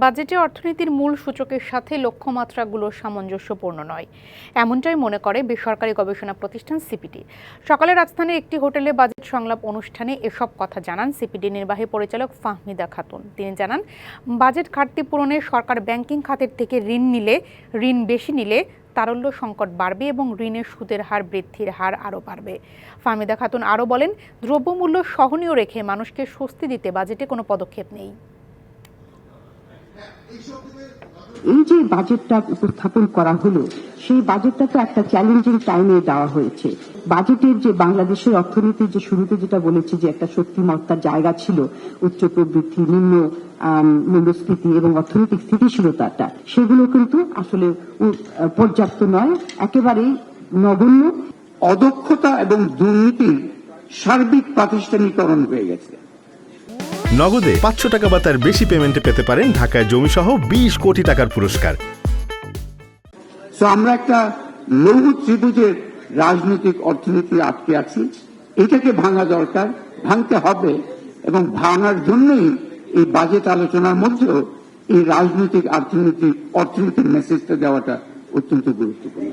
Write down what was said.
বাজেটে অর্থনীতির মূল সূচকের সাথে লক্ষ্যমাত্রাগুলো সামঞ্জস্যপূর্ণ নয়। এমনটাই মনে করে বেসরকারি গবেষণা প্রতিষ্ঠান সিপিডি। সকালে রাজধানীর একটি হোটেলে বাজেট সংলাপ অনুষ্ঠানে এসব কথা জানান সিপিডি নির্বাহী পরিচালক ফাহমিদা খাতুন। তিনি জানান, বাজেট ঘাটতি পূরণে সরকার ব্যাংকিং খাতের থেকে ঋণ নিলে, ঋণ বেশি নিলে তারল্য সংকট বাড়বে এবং ঋণের সুদের হার বৃদ্ধির হার আরও বাড়বে। ফাহমিদা খাতুন আরও বলেন, দ্রব্যমূল্য সহনীয় রেখে মানুষকে স্বস্তি দিতে বাজেটে কোনো পদক্ষেপ নেই। এই যে বাজেটটা উপস্থাপন করা হলো, সেই বাজেটটা তো একটা চ্যালেঞ্জিং টাইমে দেওয়া হয়েছে। বাজেটের যে বাংলাদেশের অর্থনীতির যে শুরুতে যেটা বলেছি যে একটা শক্তিমত্তার জায়গা ছিল, উচ্চ প্রবৃদ্ধি, নিম্ন মূল্যস্ফীতি এবং অর্থনৈতিক স্থিতিশীলতাটা, সেগুলো কিন্তু আসলে পর্যাপ্ত নয়, একেবারেই নগণ্য। অদক্ষতা এবং দুর্নীতির সার্বিক প্রাতিষ্ঠানিকরণ হয়ে গেছে। নগদে পাঁচশো টাকা বা তার বেশি পেমেন্টে পেতে পারেন ঢাকায় জমিসহ বিশ কোটি টাকার পুরস্কার। আমরা একটা লৌহ ত্রিভুজের রাজনৈতিক অর্থনীতি আটকে আছি। এটাকে ভাঙা দরকার, ভাঙতে হবে এবং ভাঙার জন্যই এই বাজেট আলোচনার মধ্যেও এই রাজনৈতিক অর্থনীতি অর্থনীতির মেসেজটা দেওয়াটা অত্যন্ত গুরুত্বপূর্ণ।